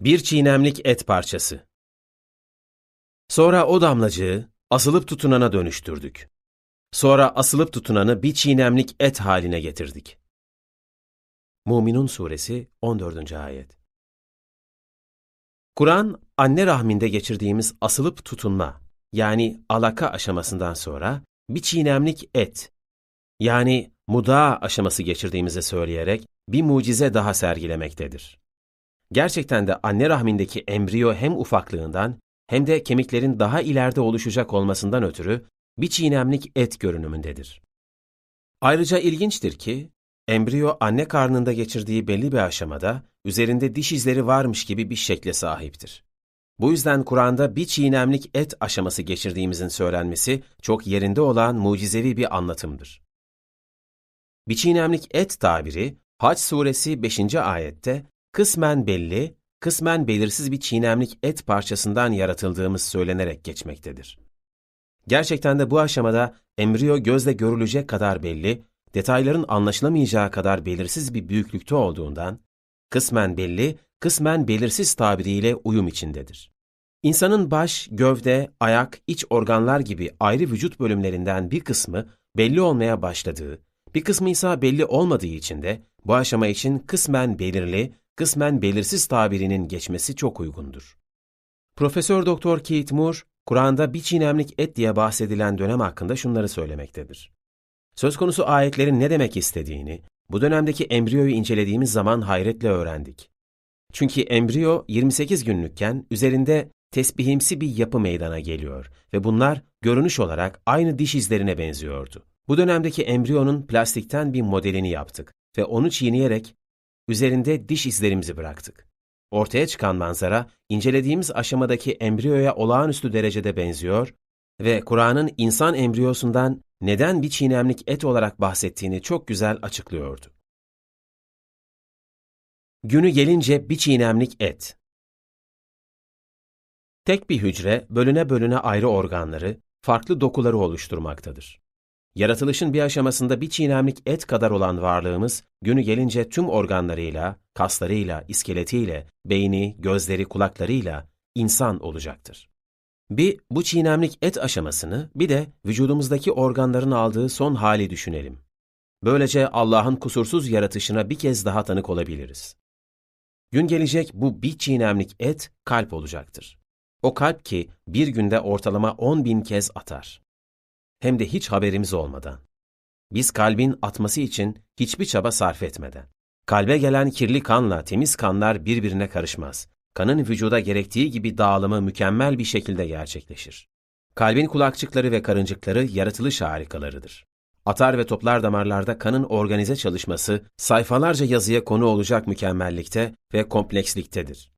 Bir çiğnemlik et parçası. Sonra o damlacığı asılıp tutunana dönüştürdük. Sonra asılıp tutunanı bir çiğnemlik et haline getirdik. Muminun Suresi 14. Ayet Kur'an, anne rahminde geçirdiğimiz asılıp tutunma, yani alaka aşamasından sonra bir çiğnemlik et, yani muda aşaması geçirdiğimizi söyleyerek bir mucize daha sergilemektedir. Gerçekten de anne rahmindeki embriyo hem ufaklığından hem de kemiklerin daha ileride oluşacak olmasından ötürü bir çiğnemlik et görünümündedir. Ayrıca ilginçtir ki, embriyo anne karnında geçirdiği belli bir aşamada üzerinde diş izleri varmış gibi bir şekle sahiptir. Bu yüzden Kur'an'da bir çiğnemlik et aşaması geçirdiğimizin söylenmesi çok yerinde olan mucizevi bir anlatımdır. Bir çiğnemlik et tabiri Haç suresi 5. ayette kısmen belli, kısmen belirsiz bir çiğnemlik et parçasından yaratıldığımız söylenerek geçmektedir. Gerçekten de bu aşamada embriyo gözle görülecek kadar belli, detayların anlaşılamayacağı kadar belirsiz bir büyüklükte olduğundan, kısmen belli, kısmen belirsiz tabiriyle uyum içindedir. İnsanın baş, gövde, ayak, iç organlar gibi ayrı vücut bölümlerinden bir kısmı belli olmaya başladığı, bir kısmı ise belli olmadığı için de bu aşama için kısmen belirli, kısmen belirsiz tabirinin geçmesi çok uygundur. Profesör Doktor Keith Moore, Kur'an'da bir çiğnemlik et diye bahsedilen dönem hakkında şunları söylemektedir. Söz konusu ayetlerin ne demek istediğini, bu dönemdeki embriyoyu incelediğimiz zaman hayretle öğrendik. Çünkü embriyo 28 günlükken üzerinde tesbihimsi bir yapı meydana geliyor ve bunlar görünüş olarak aynı diş izlerine benziyordu. Bu dönemdeki embriyonun plastikten bir modelini yaptık ve onu çiğneyerek üzerinde diş izlerimizi bıraktık. Ortaya çıkan manzara, incelediğimiz aşamadaki embriyoya olağanüstü derecede benziyor ve Kur'an'ın insan embriyosundan neden bir çiğnemlik et olarak bahsettiğini çok güzel açıklıyordu. Günü gelince bir çiğnemlik et. Tek bir hücre bölüne bölüne ayrı organları, farklı dokuları oluşturmaktadır. Yaratılışın bir aşamasında bir çiğnemlik et kadar olan varlığımız, günü gelince tüm organlarıyla, kaslarıyla, iskeletiyle, beyni, gözleri, kulaklarıyla insan olacaktır. Bir, bu çiğnemlik et aşamasını, bir de vücudumuzdaki organların aldığı son hali düşünelim. Böylece Allah'ın kusursuz yaratışına bir kez daha tanık olabiliriz. Gün gelecek bu bir çiğnemlik et kalp olacaktır. O kalp ki bir günde ortalama 10 bin kez atar hem de hiç haberimiz olmadan. Biz kalbin atması için hiçbir çaba sarf etmeden. Kalbe gelen kirli kanla temiz kanlar birbirine karışmaz. Kanın vücuda gerektiği gibi dağılımı mükemmel bir şekilde gerçekleşir. Kalbin kulakçıkları ve karıncıkları yaratılış harikalarıdır. Atar ve toplar damarlarda kanın organize çalışması sayfalarca yazıya konu olacak mükemmellikte ve kompleksliktedir.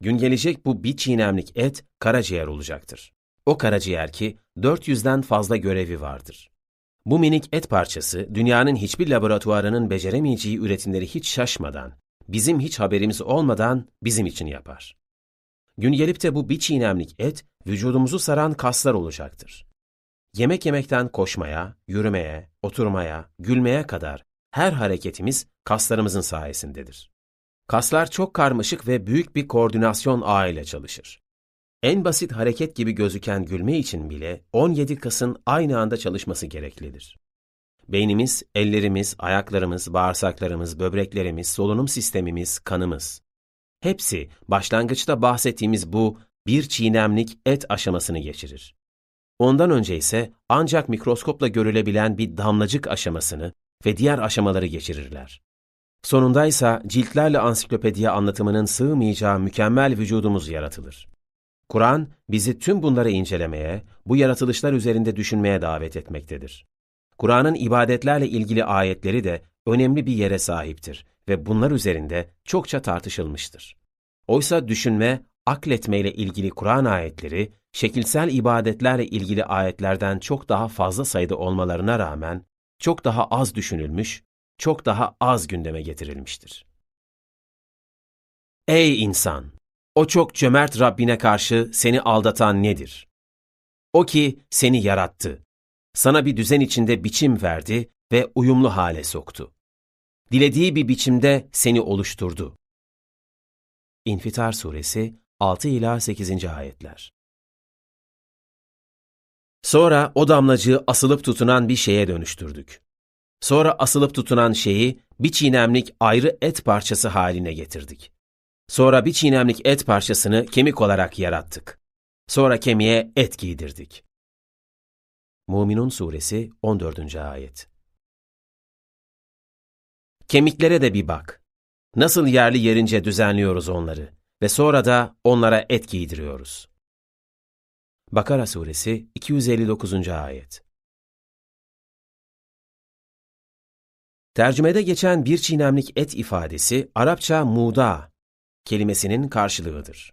Gün gelecek bu bir çiğnemlik et karaciğer olacaktır. O karaciğer ki 400'den fazla görevi vardır. Bu minik et parçası dünyanın hiçbir laboratuvarının beceremeyeceği üretimleri hiç şaşmadan, bizim hiç haberimiz olmadan bizim için yapar. Gün gelip de bu bir çiğnemlik et vücudumuzu saran kaslar olacaktır. Yemek yemekten koşmaya, yürümeye, oturmaya, gülmeye kadar her hareketimiz kaslarımızın sayesindedir. Kaslar çok karmaşık ve büyük bir koordinasyon ağıyla çalışır. En basit hareket gibi gözüken gülme için bile 17 kasın aynı anda çalışması gereklidir. Beynimiz, ellerimiz, ayaklarımız, bağırsaklarımız, böbreklerimiz, solunum sistemimiz, kanımız. Hepsi başlangıçta bahsettiğimiz bu bir çiğnemlik et aşamasını geçirir. Ondan önce ise ancak mikroskopla görülebilen bir damlacık aşamasını ve diğer aşamaları geçirirler. Sonunda ise ciltlerle ansiklopediye anlatımının sığmayacağı mükemmel vücudumuz yaratılır. Kur'an bizi tüm bunları incelemeye, bu yaratılışlar üzerinde düşünmeye davet etmektedir. Kur'an'ın ibadetlerle ilgili ayetleri de önemli bir yere sahiptir ve bunlar üzerinde çokça tartışılmıştır. Oysa düşünme, akletme ile ilgili Kur'an ayetleri, şekilsel ibadetlerle ilgili ayetlerden çok daha fazla sayıda olmalarına rağmen, çok daha az düşünülmüş, çok daha az gündeme getirilmiştir. Ey insan! O çok cömert Rabbine karşı seni aldatan nedir? O ki seni yarattı. Sana bir düzen içinde biçim verdi ve uyumlu hale soktu. Dilediği bir biçimde seni oluşturdu. İnfitar Suresi 6 ila 8. ayetler. Sonra o damlacığı asılıp tutunan bir şeye dönüştürdük. Sonra asılıp tutunan şeyi bir çiğnemlik ayrı et parçası haline getirdik. Sonra bir çiğnemlik et parçasını kemik olarak yarattık. Sonra kemiğe et giydirdik. Muminun Suresi 14. ayet. Kemiklere de bir bak. Nasıl yerli yerince düzenliyoruz onları ve sonra da onlara et giydiriyoruz. Bakara Suresi 259. ayet. Tercümede geçen bir çiğnemlik et ifadesi Arapça muda kelimesinin karşılığıdır.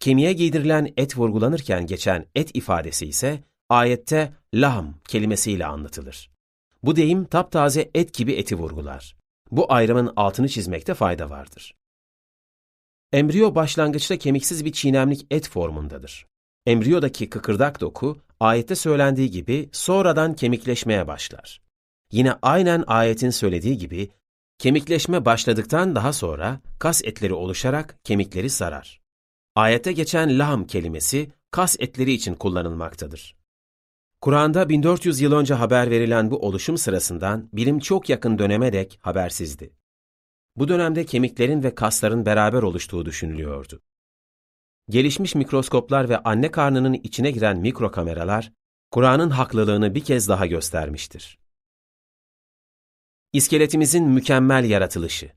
Kemiğe giydirilen et vurgulanırken geçen et ifadesi ise ayette lahm kelimesiyle anlatılır. Bu deyim taptaze et gibi eti vurgular. Bu ayrımın altını çizmekte fayda vardır. Embriyo başlangıçta kemiksiz bir çiğnemlik et formundadır. Embriyodaki kıkırdak doku, ayette söylendiği gibi sonradan kemikleşmeye başlar. Yine aynen ayetin söylediği gibi, kemikleşme başladıktan daha sonra kas etleri oluşarak kemikleri sarar. Ayette geçen lahm kelimesi kas etleri için kullanılmaktadır. Kur'an'da 1400 yıl önce haber verilen bu oluşum sırasından bilim çok yakın döneme dek habersizdi. Bu dönemde kemiklerin ve kasların beraber oluştuğu düşünülüyordu. Gelişmiş mikroskoplar ve anne karnının içine giren mikrokameralar, Kur'an'ın haklılığını bir kez daha göstermiştir. İskeletimizin mükemmel yaratılışı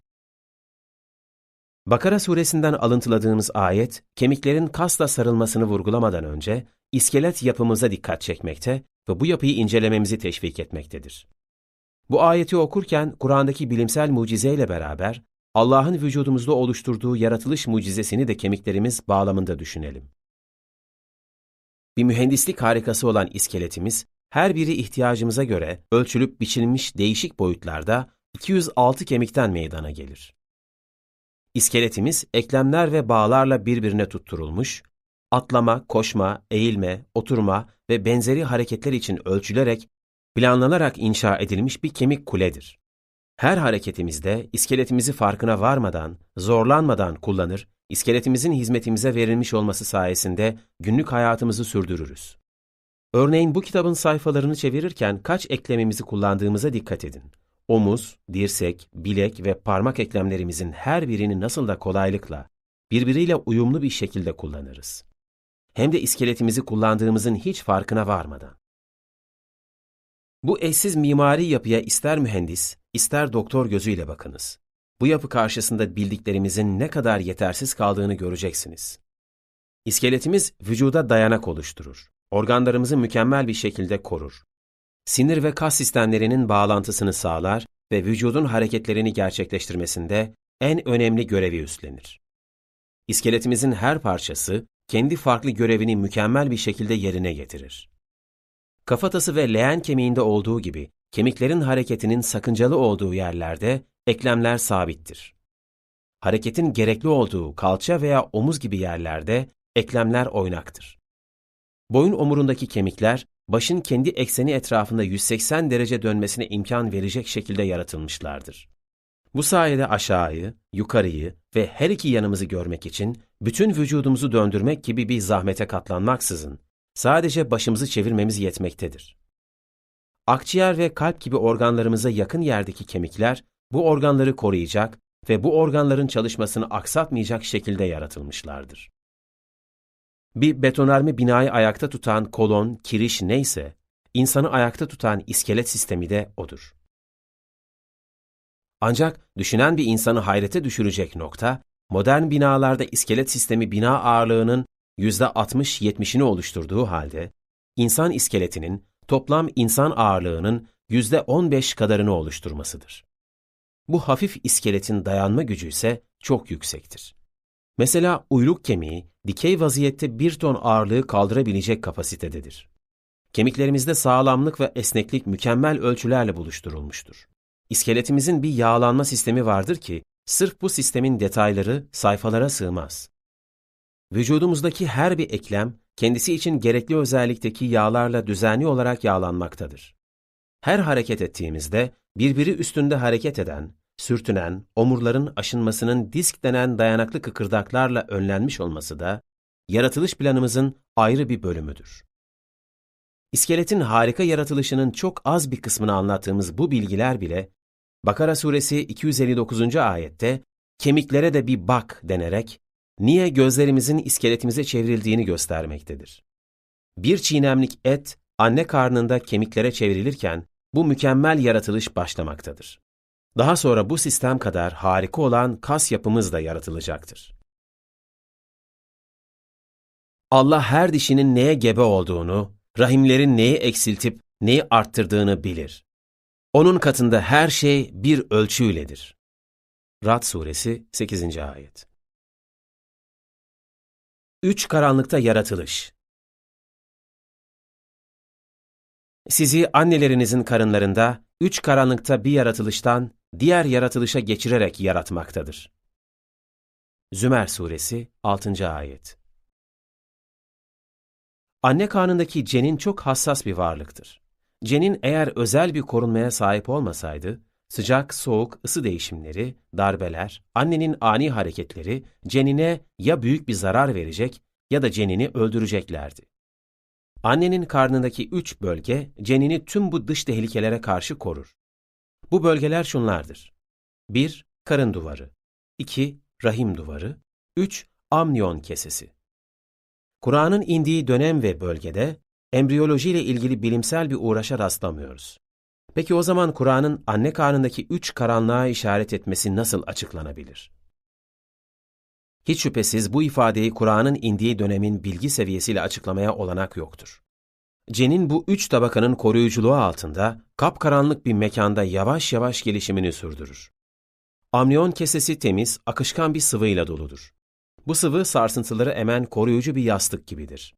Bakara suresinden alıntıladığımız ayet, kemiklerin kasla sarılmasını vurgulamadan önce, iskelet yapımıza dikkat çekmekte ve bu yapıyı incelememizi teşvik etmektedir. Bu ayeti okurken Kur'an'daki bilimsel mucizeyle beraber Allah'ın vücudumuzda oluşturduğu yaratılış mucizesini de kemiklerimiz bağlamında düşünelim. Bir mühendislik harikası olan iskeletimiz, her biri ihtiyacımıza göre ölçülüp biçilmiş değişik boyutlarda 206 kemikten meydana gelir. İskeletimiz eklemler ve bağlarla birbirine tutturulmuş, atlama, koşma, eğilme, oturma ve benzeri hareketler için ölçülerek, planlanarak inşa edilmiş bir kemik kuledir. Her hareketimizde iskeletimizi farkına varmadan, zorlanmadan kullanır, iskeletimizin hizmetimize verilmiş olması sayesinde günlük hayatımızı sürdürürüz. Örneğin bu kitabın sayfalarını çevirirken kaç eklemimizi kullandığımıza dikkat edin. Omuz, dirsek, bilek ve parmak eklemlerimizin her birini nasıl da kolaylıkla, birbiriyle uyumlu bir şekilde kullanırız. Hem de iskeletimizi kullandığımızın hiç farkına varmadan. Bu eşsiz mimari yapıya ister mühendis, ister doktor gözüyle bakınız. Bu yapı karşısında bildiklerimizin ne kadar yetersiz kaldığını göreceksiniz. İskeletimiz vücuda dayanak oluşturur. Organlarımızı mükemmel bir şekilde korur. Sinir ve kas sistemlerinin bağlantısını sağlar ve vücudun hareketlerini gerçekleştirmesinde en önemli görevi üstlenir. İskeletimizin her parçası kendi farklı görevini mükemmel bir şekilde yerine getirir. Kafatası ve leğen kemiğinde olduğu gibi kemiklerin hareketinin sakıncalı olduğu yerlerde eklemler sabittir. Hareketin gerekli olduğu kalça veya omuz gibi yerlerde eklemler oynaktır. Boyun omurundaki kemikler başın kendi ekseni etrafında 180 derece dönmesine imkan verecek şekilde yaratılmışlardır. Bu sayede aşağıyı, yukarıyı ve her iki yanımızı görmek için bütün vücudumuzu döndürmek gibi bir zahmete katlanmaksızın sadece başımızı çevirmemiz yetmektedir. Akciğer ve kalp gibi organlarımıza yakın yerdeki kemikler bu organları koruyacak ve bu organların çalışmasını aksatmayacak şekilde yaratılmışlardır. Bir betonarme binayı ayakta tutan kolon, kiriş neyse, insanı ayakta tutan iskelet sistemi de odur. Ancak düşünen bir insanı hayrete düşürecek nokta, modern binalarda iskelet sistemi bina ağırlığının %60-70'ini oluşturduğu halde, insan iskeletinin toplam insan ağırlığının %15 kadarını oluşturmasıdır. Bu hafif iskeletin dayanma gücü ise çok yüksektir. Mesela uyluk kemiği dikey vaziyette bir ton ağırlığı kaldırabilecek kapasitededir. Kemiklerimizde sağlamlık ve esneklik mükemmel ölçülerle buluşturulmuştur. İskeletimizin bir yağlanma sistemi vardır ki sırf bu sistemin detayları sayfalara sığmaz. Vücudumuzdaki her bir eklem kendisi için gerekli özellikteki yağlarla düzenli olarak yağlanmaktadır. Her hareket ettiğimizde birbiri üstünde hareket eden, sürtünen, omurların aşınmasının disk denen dayanaklı kıkırdaklarla önlenmiş olması da yaratılış planımızın ayrı bir bölümüdür. İskeletin harika yaratılışının çok az bir kısmını anlattığımız bu bilgiler bile Bakara suresi 259. ayette kemiklere de bir bak denerek niye gözlerimizin iskeletimize çevrildiğini göstermektedir. Bir çiğnemlik et anne karnında kemiklere çevrilirken bu mükemmel yaratılış başlamaktadır. Daha sonra bu sistem kadar harika olan kas yapımız da yaratılacaktır. Allah her dişinin neye gebe olduğunu, rahimlerin neyi eksiltip neyi arttırdığını bilir. Onun katında her şey bir ölçüyledir. Rad Suresi 8. Ayet Üç karanlıkta yaratılış Sizi annelerinizin karınlarında üç karanlıkta bir yaratılıştan diğer yaratılışa geçirerek yaratmaktadır. Zümer Suresi 6. Ayet Anne karnındaki cenin çok hassas bir varlıktır. Cenin eğer özel bir korunmaya sahip olmasaydı, sıcak, soğuk, ısı değişimleri, darbeler, annenin ani hareketleri cenine ya büyük bir zarar verecek ya da cenini öldüreceklerdi. Annenin karnındaki üç bölge cenini tüm bu dış tehlikelere karşı korur. Bu bölgeler şunlardır. 1. Karın duvarı 2. Rahim duvarı 3. Amniyon kesesi Kur'an'ın indiği dönem ve bölgede embriyoloji ile ilgili bilimsel bir uğraşa rastlamıyoruz. Peki o zaman Kur'an'ın anne karnındaki üç karanlığa işaret etmesi nasıl açıklanabilir? Hiç şüphesiz bu ifadeyi Kur'an'ın indiği dönemin bilgi seviyesiyle açıklamaya olanak yoktur. Cenin bu üç tabakanın koruyuculuğu altında kapkaranlık bir mekanda yavaş yavaş gelişimini sürdürür. Amniyon kesesi temiz, akışkan bir sıvıyla doludur. Bu sıvı sarsıntıları emen koruyucu bir yastık gibidir.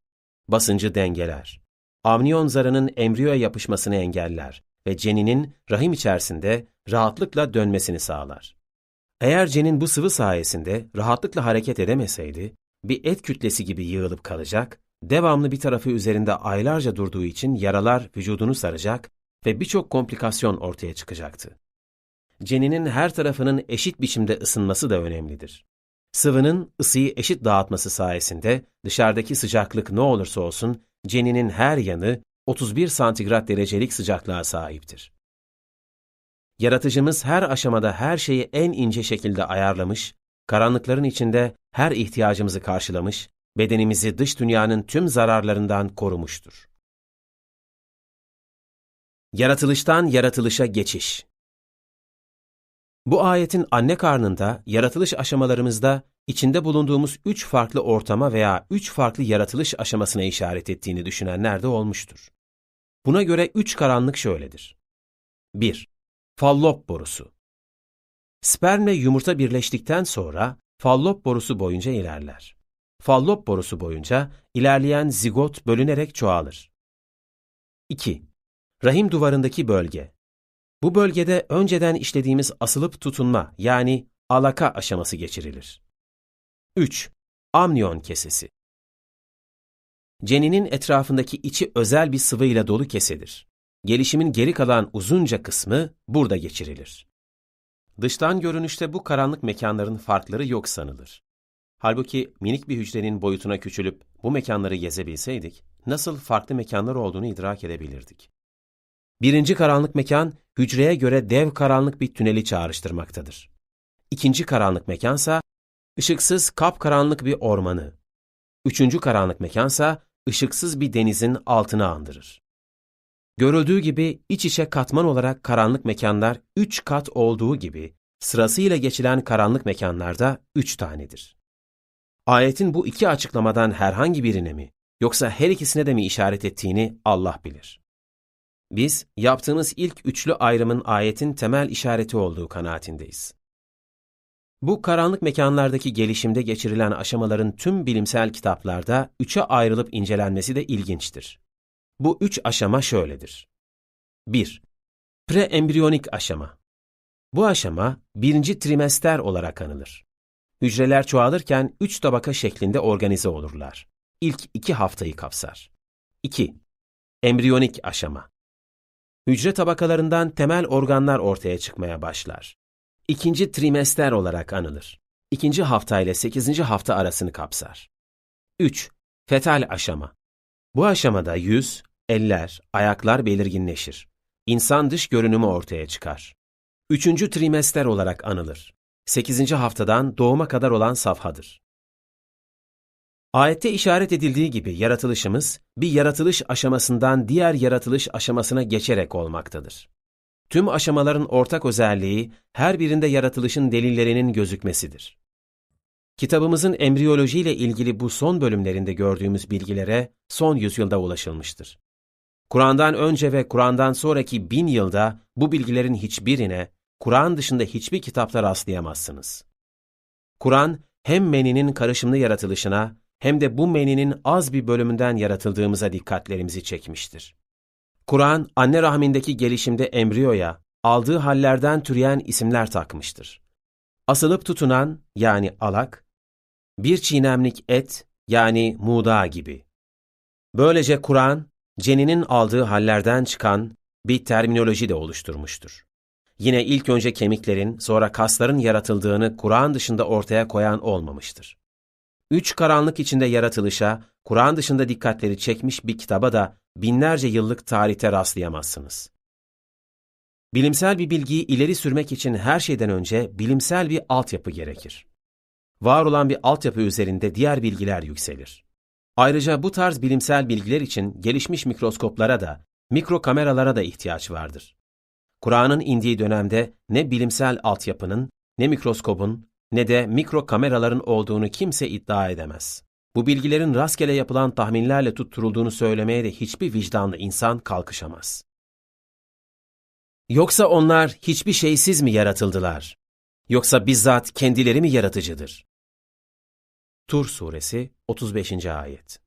Basıncı dengeler. Amniyon zarının embriyoya yapışmasını engeller ve ceninin rahim içerisinde rahatlıkla dönmesini sağlar. Eğer cenin bu sıvı sayesinde rahatlıkla hareket edemeseydi, bir et kütlesi gibi yığılıp kalacak, devamlı bir tarafı üzerinde aylarca durduğu için yaralar vücudunu saracak ve birçok komplikasyon ortaya çıkacaktı. Ceninin her tarafının eşit biçimde ısınması da önemlidir. Sıvının ısıyı eşit dağıtması sayesinde dışarıdaki sıcaklık ne olursa olsun ceninin her yanı 31 santigrat derecelik sıcaklığa sahiptir. Yaratıcımız her aşamada her şeyi en ince şekilde ayarlamış, karanlıkların içinde her ihtiyacımızı karşılamış, bedenimizi dış dünyanın tüm zararlarından korumuştur. Yaratılıştan yaratılışa geçiş Bu ayetin anne karnında, yaratılış aşamalarımızda içinde bulunduğumuz üç farklı ortama veya üç farklı yaratılış aşamasına işaret ettiğini düşünenler de olmuştur. Buna göre üç karanlık şöyledir. 1. Fallop borusu. Spermle yumurta birleştikten sonra fallop borusu boyunca ilerler. Fallop borusu boyunca ilerleyen zigot bölünerek çoğalır. 2. Rahim duvarındaki bölge. Bu bölgede önceden işlediğimiz asılıp tutunma yani alaka aşaması geçirilir. 3. Amniyon kesesi. Ceninin etrafındaki içi özel bir sıvıyla dolu kesedir. Gelişimin geri kalan uzunca kısmı burada geçirilir. Dıştan görünüşte bu karanlık mekanların farkları yok sanılır. Halbuki minik bir hücrenin boyutuna küçülüp bu mekanları gezebilseydik, nasıl farklı mekanlar olduğunu idrak edebilirdik. Birinci karanlık mekan, hücreye göre dev karanlık bir tüneli çağrıştırmaktadır. İkinci karanlık mekansa, ışıksız kapkaranlık bir ormanı. Üçüncü karanlık mekansa, ışıksız bir denizin altını andırır. Görüldüğü gibi iç içe katman olarak karanlık mekanlar üç kat olduğu gibi sırasıyla geçilen karanlık mekanlarda üç tanedir. Ayetin bu iki açıklamadan herhangi birine mi yoksa her ikisine de mi işaret ettiğini Allah bilir. Biz yaptığımız ilk üçlü ayrımın ayetin temel işareti olduğu kanaatindeyiz. Bu karanlık mekanlardaki gelişimde geçirilen aşamaların tüm bilimsel kitaplarda üçe ayrılıp incelenmesi de ilginçtir. Bu üç aşama şöyledir. 1. Preembriyonik aşama. Bu aşama birinci trimester olarak anılır. Hücreler çoğalırken üç tabaka şeklinde organize olurlar. İlk iki haftayı kapsar. 2. Embriyonik aşama. Hücre tabakalarından temel organlar ortaya çıkmaya başlar. ikinci trimester olarak anılır. İkinci hafta ile sekizinci hafta arasını kapsar. 3. Fetal aşama. Bu aşamada yüz, eller, ayaklar belirginleşir. İnsan dış görünümü ortaya çıkar. Üçüncü trimester olarak anılır. Sekizinci haftadan doğuma kadar olan safhadır. Ayette işaret edildiği gibi yaratılışımız bir yaratılış aşamasından diğer yaratılış aşamasına geçerek olmaktadır. Tüm aşamaların ortak özelliği her birinde yaratılışın delillerinin gözükmesidir. Kitabımızın embriyoloji ile ilgili bu son bölümlerinde gördüğümüz bilgilere son yüzyılda ulaşılmıştır. Kur'an'dan önce ve Kur'an'dan sonraki bin yılda bu bilgilerin hiçbirine, Kur'an dışında hiçbir kitapta rastlayamazsınız. Kur'an, hem meninin karışımlı yaratılışına hem de bu meninin az bir bölümünden yaratıldığımıza dikkatlerimizi çekmiştir. Kur'an, anne rahmindeki gelişimde embriyoya, aldığı hallerden türeyen isimler takmıştır. Asılıp tutunan yani alak, bir çiğnemlik et yani muğda gibi. Böylece Kur'an, ceninin aldığı hallerden çıkan bir terminoloji de oluşturmuştur. Yine ilk önce kemiklerin, sonra kasların yaratıldığını Kur'an dışında ortaya koyan olmamıştır. Üç karanlık içinde yaratılışa, Kur'an dışında dikkatleri çekmiş bir kitaba da binlerce yıllık tarihte rastlayamazsınız. Bilimsel bir bilgiyi ileri sürmek için her şeyden önce bilimsel bir altyapı gerekir. Var olan bir altyapı üzerinde diğer bilgiler yükselir. Ayrıca bu tarz bilimsel bilgiler için gelişmiş mikroskoplara da, mikro kameralara da ihtiyaç vardır. Kur'an'ın indiği dönemde ne bilimsel altyapının, ne mikroskobun, ne de mikro kameraların olduğunu kimse iddia edemez. Bu bilgilerin rastgele yapılan tahminlerle tutturulduğunu söylemeye de hiçbir vicdanlı insan kalkışamaz. Yoksa onlar hiçbir şeysiz mi yaratıldılar? Yoksa bizzat kendileri mi yaratıcıdır? Tur Suresi 35. Ayet